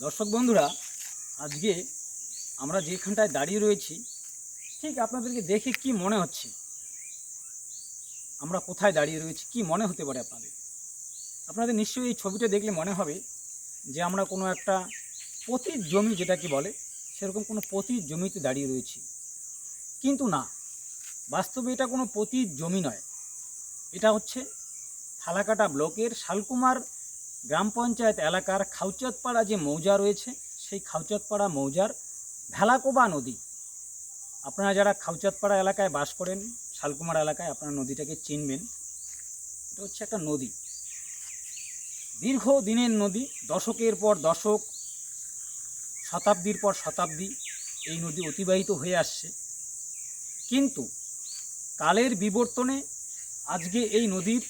দর্শক বন্ধুরা, আজকে আমরা যেখানটায় দাঁড়িয়ে রয়েছি, ঠিক আপনাদেরকে দেখে কি মনে হচ্ছে? আমরা কোথায় দাঁড়িয়ে রয়েছি, কি মনে হতে পারে আপনাদের? আপনাদের নিশ্চয়ই এই ছবিটা দেখলে মনে হবে যে আমরা কোনো একটা পতির জমি যেটা কি বলে, সেরকম কোনো পতির জমিতে দাঁড়িয়ে রয়েছি। কিন্তু না, বাস্তবে এটা কোনো পতির জমি নয়। এটা হচ্ছে ফালাকাটা ব্লকের শালকুমার গ্রাম পঞ্চায়েত এলাকার খাউচাতপাড়া যে মৌজা রয়েছে, সেই খাউচাতপাড়া মৌজার ভেলাকোবা নদী। আপনারা যারা খাউচাতপাড়া এলাকায় বাস করেন, শালকুমার এলাকায় আপনারা নদীটাকে চিনবেন। এটা হচ্ছে একটা নদী। দীর্ঘ দিনের নদী, দশকের পর দশক, শতাব্দীর পর শতাব্দী এই নদী অতিবাহিত হয়ে আসছে। কিন্তু কালের বিবর্তনে আজকে এই নদীর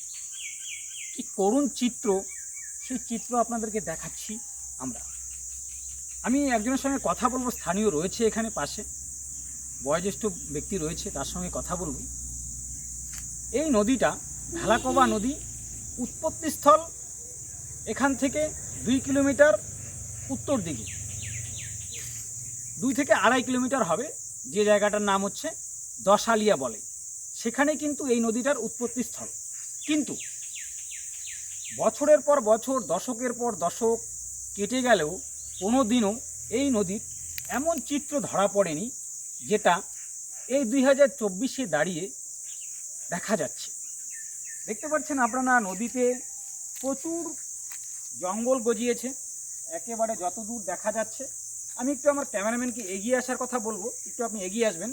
কি করুণ চিত্র সেই চিত্র আপনাদেরকে দেখাচ্ছি আমরা। আমি একজনের সঙ্গে কথা বলব, স্থানীয় রয়েছে এখানে পাশে, বয়োজ্যেষ্ঠ ব্যক্তি রয়েছে, তার সঙ্গে কথা বলব। এই নদীটা ভেলাকোবা নদী উৎপত্তিস্থল এখান থেকে দুই কিলোমিটার উত্তর দিকে। দুই থেকে আড়াই কিলোমিটার হবে, যে জায়গাটার নাম হচ্ছে দশালিয়া বলে। সেখানে কিন্তু এই নদীটার উৎপত্তিস্থল কিন্তু বছরের পর বছর, দশকের পর দশক কেটে গেলেও কোনো দিনও এই নদীর এমন চিত্র ধরা পড়েনি যেটা এই দুই হাজার চব্বিশে দাঁড়িয়ে দেখা যাচ্ছে। দেখতে পাচ্ছেন আপনারা, নদীতে প্রচুর জঙ্গল গজিয়েছে, একেবারে যতদূর দেখা যাচ্ছে। আমি একটু আমার ক্যামেরাম্যানকে এগিয়ে আসার কথা বলব, একটু আপনি এগিয়ে আসবেন।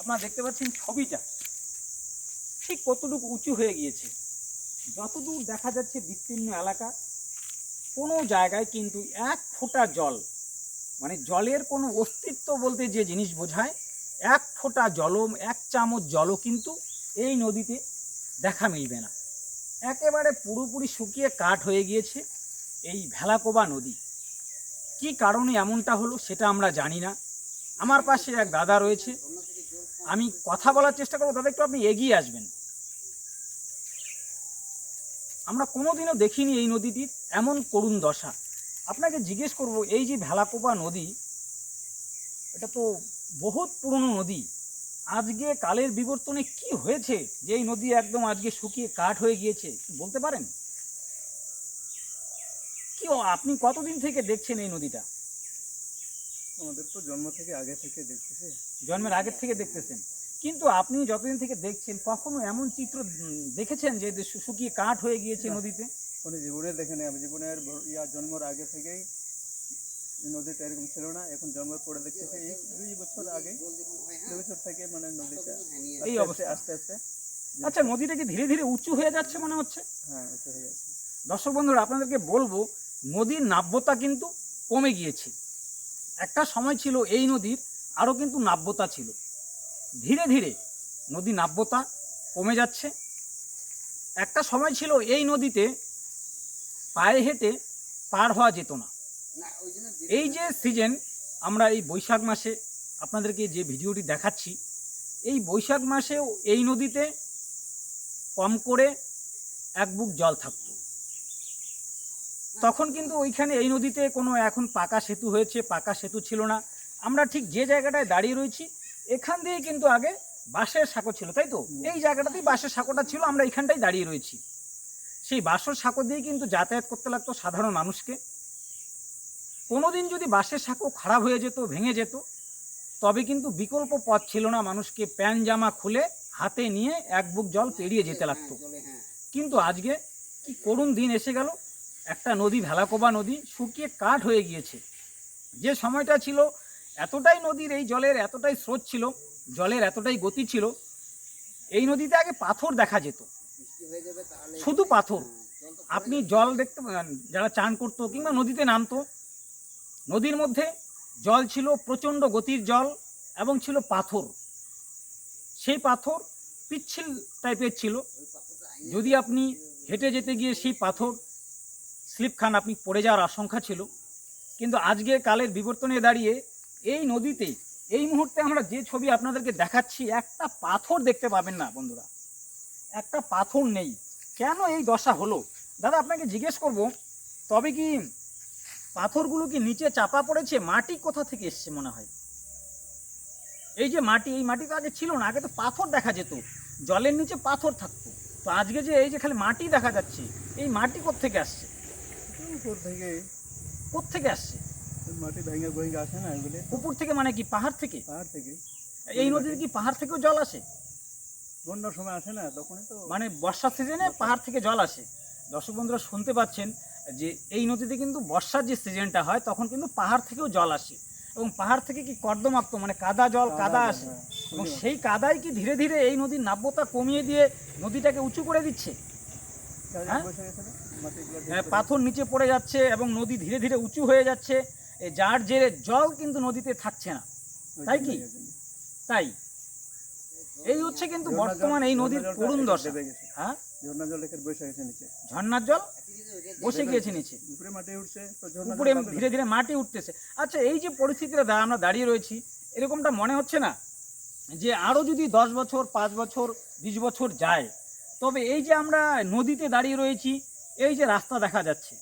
আপনারা দেখতে পাচ্ছেন ছবিটা, ঠিক কতটুকু উঁচু হয়ে গিয়েছে। যতদূর দেখা যাচ্ছে বিস্তীর্ণ এলাকা, কোনো জায়গায় কিন্তু এক ফোঁটা জল মানে জলের কোনো অস্তিত্ব বলতে যে জিনিস বোঝায়, এক ফোঁটা জলও, এক চামচ জলও কিন্তু এই নদীতে দেখা মিলবে না। একেবারে পুরোপুরি শুকিয়ে কাঠ হয়ে গিয়েছে এই ভেলাকোবা নদী। কি কারণে এমনটা হলো সেটা আমরা জানি না। আমার পাশে এক দাদা রয়েছে। আমি কথা বলার চেষ্টা করব, দাদা একটু আপনি এগিয়ে আসবেন। আমরা কোনোদিনও দেখিনি এই নদীটির এমন করুণ দশা। আপনাকে জিজ্ঞেস করব এই যে ভেলাকোপা নদী এটা তো বহুত পুরনো নদী। আজকে কালের বিবর্তনে কি হয়েছে যে এই নদী একদম আজকে শুকিয়ে কাঠ হয়ে গিয়েছে বলতে পারেন? কি আপনি কতদিন থেকে দেখছেন এই নদীটা? আমাদের তো জন্ম থেকে আগে থেকে দেখতেছে। জন্মের আগের থেকে দেখতেছেন। কিন্তু আপনি যতদিন থেকে দেখছেন কখনো এমন চিত্র দেখেছেন যে শুকিয়ে কাঠ হয়ে গিয়েছে নদীতে? কোনো জীবনে দেখে নেই আমি। জীবনের ইয়া জন্মের আগে থেকেই নদীটা এরকম ছিল না। এখন জন্মের পরে দেখতেছি এই দুই বছর আগে। দুই বছর থেকে মানে নদীটা এই আস্তে অবস্থা। আস্তে আস্তে আচ্ছা নদীটা কি ধীরে ধীরে উঁচু হয়ে যাচ্ছে মনে হচ্ছে? হ্যাঁ উঁচু হয়ে যাচ্ছে দর্শক বন্ধুরা আপনাদেরকে বলব নদীর নাব্যতা কিন্তু কমে গিয়েছে। একটা সময় ছিল এই নদীর আরও কিন্তু নাব্যতা ছিল। ধীরে ধীরে নদী নাব্যতা কমে যাচ্ছে। একটা সময় ছিল এই নদীতে পায়ে হেঁটে পার হওয়া যেত না। এই যে সিজন আমরা এই বৈশাখ মাসে আপনাদেরকে যে ভিডিওটি দেখাচ্ছি, এই বৈশাখ মাসেও এই নদীতে কম করে এক বুক জল থাকতো। তখন কিন্তু ওইখানে এই নদীতে কোনো এখন পাকা সেতু হয়েছে, পাকা সেতু ছিল না। আমরা ঠিক যে জায়গাটায় দাঁড়িয়ে রয়েছি এখান দিয়ে কিন্তু আগে বাঁশের সাঁকো ছিল তাই তো? এই জায়গাটাতেই বাঁশের সাঁকোটা ছিল আমরা এখানটাই দাঁড়িয়ে রয়েছি। সেই বাঁশের সাঁকো দিয়ে কিন্তু যাতায়াত করতে লাগতো সাধারণ মানুষকে। কোনোদিন যদি বাঁশের সাঁকো খারাপ হয়ে যেত ভেঙে যেত তবে কিন্তু বিকল্প পথ ছিল না মানুষকে প্যান্ট জামা খুলে হাতে নিয়ে এক বুক জল পেরিয়ে যেতে লাগতো। কিন্তু আজকে কি করুণ দিন এসে গেল। একটা নদী ভেলাকোবা নদী শুকিয়ে কাঠ হয়ে গিয়েছে। যে সময়টা ছিল এতটাই নদীর এই জলের এতটাই স্রোত ছিল, জলের এতটাই গতি ছিল, এই নদীতে আগে পাথর দেখা যেত। শুধু পাথর। আপনি জল দেখতে যারা চান করতো কিংবা নদীতে নামতো, নদীর মধ্যে জল ছিল প্রচণ্ড গতির জল এবং ছিল পাথর। সেই পাথর পিচ্ছিল টাইপের ছিল। যদি আপনি হেঁটে যেতে গিয়ে সেই পাথর, স্লিপ খান, আপনি পড়ে যাওয়ার আশঙ্কা ছিল। কিন্তু আজকে কালের বিবর্তনে দাঁড়িয়ে এই নদীতে এই মুহূর্তে আমরা যে ছবি আপনাদেরকে দেখাচ্ছি একটা পাথর দেখতে পাবেন না বন্ধুরা। একটা পাথর নেই। কেন এই দশা হলো? দাদা আপনাকে জিজ্ঞেস করব তবে কি পাথরগুলো কি নিচে চাপা পড়েছে? মাটি কোথা থেকে এসছে মনে হয়? এই যে মাটি এই মাটি তো আগে ছিল না আগে তো পাথর দেখা যেত। জলের নিচে পাথর থাকতো। তো আজকে যে এই যে খালি মাটি দেখা যাচ্ছে এই মাটি কোত্থেকে আসছে? উপর থেকে আসছে? মাটি ভেঙে ভেঙে আসে না এগুলি। উপর থেকে মানে কি পাহাড় থেকে? পাহাড় থেকে। এই নদীতে কি পাহাড় থেকেও জল আসে? বন্যার সময় আসে না তখনই তো মানে বর্ষার সিজনে পাহাড় থেকে জল আসে। দর্শক বন্ধুরা শুনতে পাচ্ছেন যে এই নদীতে কিন্তু বর্ষার যে সিজনটা হয় তখন কিন্তু পাহাড় থেকেও জল আসে। এবং পাহাড় থেকে কি কর্দমাক্ত মানে কাদা জল কাদা আসে। হ্যাঁ, এবং সেই কাদাই কি ধীরে ধীরে এই নদীর নাব্যতা কমিয়ে দিয়ে নদীটাকে উঁচু করে দিচ্ছে? হ্যাঁ? হ্যাঁ, পাথর নিচে পড়ে যাচ্ছে এবং নদী ধীরে ধীরে উঁচু হয়ে যাচ্ছে। যার জেরে জল কিন্তু নদীতে থাকছে না। তাই কি? তাই। এই হচ্ছে কিন্তু বর্তমান এই নদীর করুণ দশা। হ্যাঁ? ঝর্ণা জল এখানে বসে গেছে নিচে। ঝর্ণার জল বসে গিয়েছে নিচে। উপরে মাটি উঠছে। ধীরে ধীরে মাটি উঠতেছে। আচ্ছা এই যে পরিস্থিতিটা আমরা দাঁড়িয়ে রয়েছি এরকমটা মনে হচ্ছে না? যে আরও যদি দশ বছর পাঁচ বছর বিশ বছর যায় তবে এই যে আমরা নদীতে দাঁড়িয়ে রয়েছি এই যে রাস্তা দেখা যাচ্ছে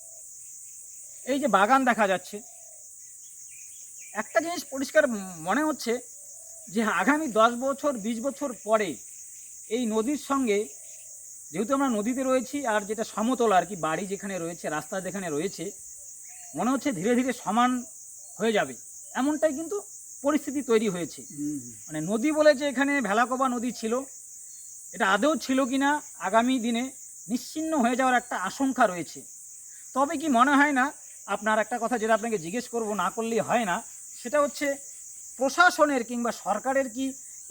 এই যে বাগান দেখা যাচ্ছে একটা জিনিস পরিষ্কার মনে হচ্ছে যে আগামী দশ বছর বিশ বছর পরে এই নদীর সঙ্গে যেহেতু আমরা নদীতে রয়েছি আর যেটা সমতল আর কি বাড়ি যেখানে রয়েছে রাস্তা যেখানে রয়েছে মনে হচ্ছে ধীরে ধীরে সমান হয়ে যাবে। এমনটাই কিন্তু পরিস্থিতি তৈরি হয়েছে। মানে নদী বলে যে এখানে ভেলাকোবা নদী ছিল। এটা আদৌ ছিল কি না আগামী দিনে নিশ্চিন্ন হয়ে যাওয়ার একটা আশঙ্কা রয়েছে। তবে কি মনে হয় না? আপনার একটা কথা যেটা আপনাকে জিজ্ঞেস করব না করলেই হয় না। সেটা হচ্ছে প্রশাসনের কিংবা সরকারের কি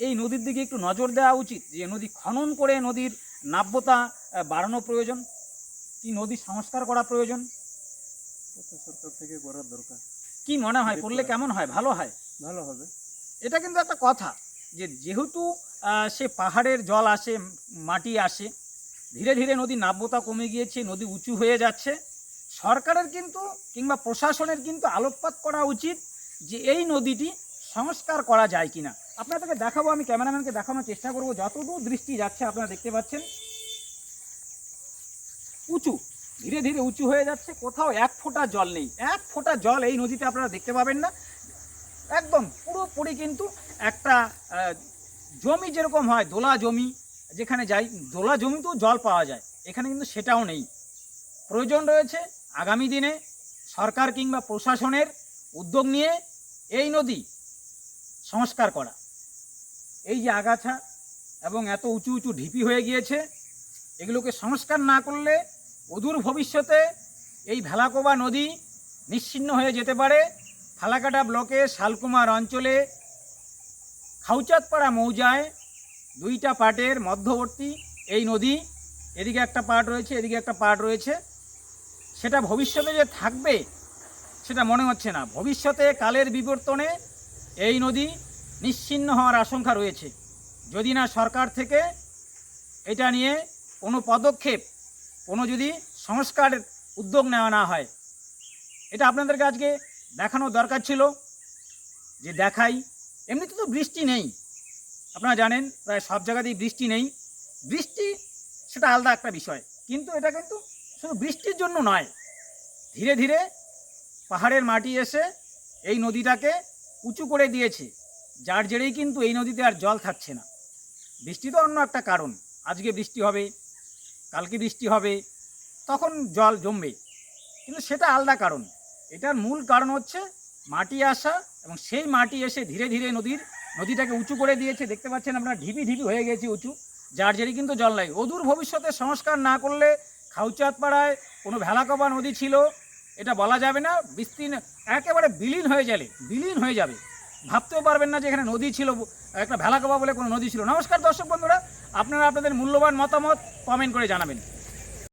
এই নদীর দিকে একটু নজর দেওয়া উচিত? যে নদী খনন করে নদীর নাব্যতা বাড়ানো প্রয়োজন? কি নদী সংস্কার করা প্রয়োজন? সরকার থেকে করার দরকার। কি মনে হয়? করলে কেমন হয়? ভালো হয়? ভালো হবে। এটা কিন্তু একটা কথা যে যেহেতু সে পাহাড়ের জল আসে মাটি আসে ধীরে ধীরে নদীর নাব্যতা কমে গিয়েছে নদী উঁচু হয়ে যাচ্ছে সরকারের কিন্তু কিংবা প্রশাসনের কিন্তু আলোকপাত করা উচিত। যে এই নদীটি সংস্কার করা যায় কিনা। আপনাদেরকে দেখাবো, আমি ক্যামেরাম্যানকে দেখানোর চেষ্টা করব। যতদূর দৃষ্টি যাচ্ছে, আপনারা দেখতে পাচ্ছেন। উঁচু, ধীরে ধীরে উঁচু হয়ে যাচ্ছে। কোথাও এক ফোঁটা জল নেই। এক ফোঁটা জল এই নদীতে আপনারা দেখতে পাবেন না। একদম পুরোপুরি কিন্তু একটা জমি যেরকম হয়, দোলা জমি, যেখানে যাই, দোলা জমিতেও জল পাওয়া যায়। এখানে কিন্তু সেটাও নেই। প্রয়োজন রয়েছে আগামী দিনে সরকার কিংবা প্রশাসনের উদ্যোগ নিয়ে এই নদী সংস্কার করা। এই যে আগাছা এবং এত উঁচু উঁচু ঢিপি হয়ে গিয়েছে, এগুলোকে সংস্কার না করলে অদূর ভবিষ্যতে এই ভেলাকোবা নদী নিশ্চিহ্ন হয়ে যেতে পারে। ফালাকাটা ব্লকে শালকুমার অঞ্চলে খাউচাঁদপাড়া মৌজায় দুইটা পার্টের মধ্যবর্তী এই নদী, এদিকে একটা পার্ট রয়েছে, এদিকে একটা পার্ট রয়েছে। সেটা ভবিষ্যতে যে থাকবে সেটা মনে হচ্ছে না। ভবিষ্যতে কালের বিবর্তনে এই নদী নিশ্চিহ্ন হওয়ার আশঙ্কা রয়েছে। যদি না সরকার থেকে এটা নিয়ে কোনো পদক্ষেপ, কোনো যদি সংস্কারের উদ্যোগ নেওয়া না হয়, এটা আপনাদেরকে আজকে দেখানোর দরকার ছিল। যে দেখাই, এমনিতে তো বৃষ্টি নেই। আপনারা জানেন, প্রায় সব জায়গাতেই বৃষ্টি নেই। বৃষ্টি সেটা আলাদা একটা বিষয়। কিন্তু এটা কিন্তু শুধু বৃষ্টির জন্য নয়। ধীরে ধীরে পাহাড়ের মাটি এসে এই নদীটাকে উঁচু করে দিয়েছে। যার জেরেই কিন্তু এই নদীতে আর জল থাকছে না। বৃষ্টি তো অন্য একটা কারণ। আজকে বৃষ্টি হবে, কালকে বৃষ্টি হবে, তখন জল জমবে। কিন্তু সেটা আলাদা কারণ। এটার মূল কারণ হচ্ছে মাটি আসা এবং সেই মাটি এসে ধীরে ধীরে নদীর, নদীটাকে উঁচু করে দিয়েছে। দেখতে পাচ্ছেন আপনার, ঢিপি ঢিপি হয়ে গেছে উঁচু। যার জেরে কিন্তু জল নাই। অদূর ভবিষ্যতে সংস্কার না করলে খাউচাঁদপাড়ায় কোনো ভেলাকবা নদী ছিল এটা বলা যাবে না, বিস্তীর্ণ, একেবারে বিলীন হয়ে গেলে, বিলীন হয়ে যাবে। ভাবতেও পারবেন না যে এখানে নদী ছিল, একটা ভেলাকোবা বলে কোনো নদী ছিল। নমস্কার দর্শক বন্ধুরা, আপনারা আপনাদের মূল্যবান মতামত কমেন্ট করে জানাবেন।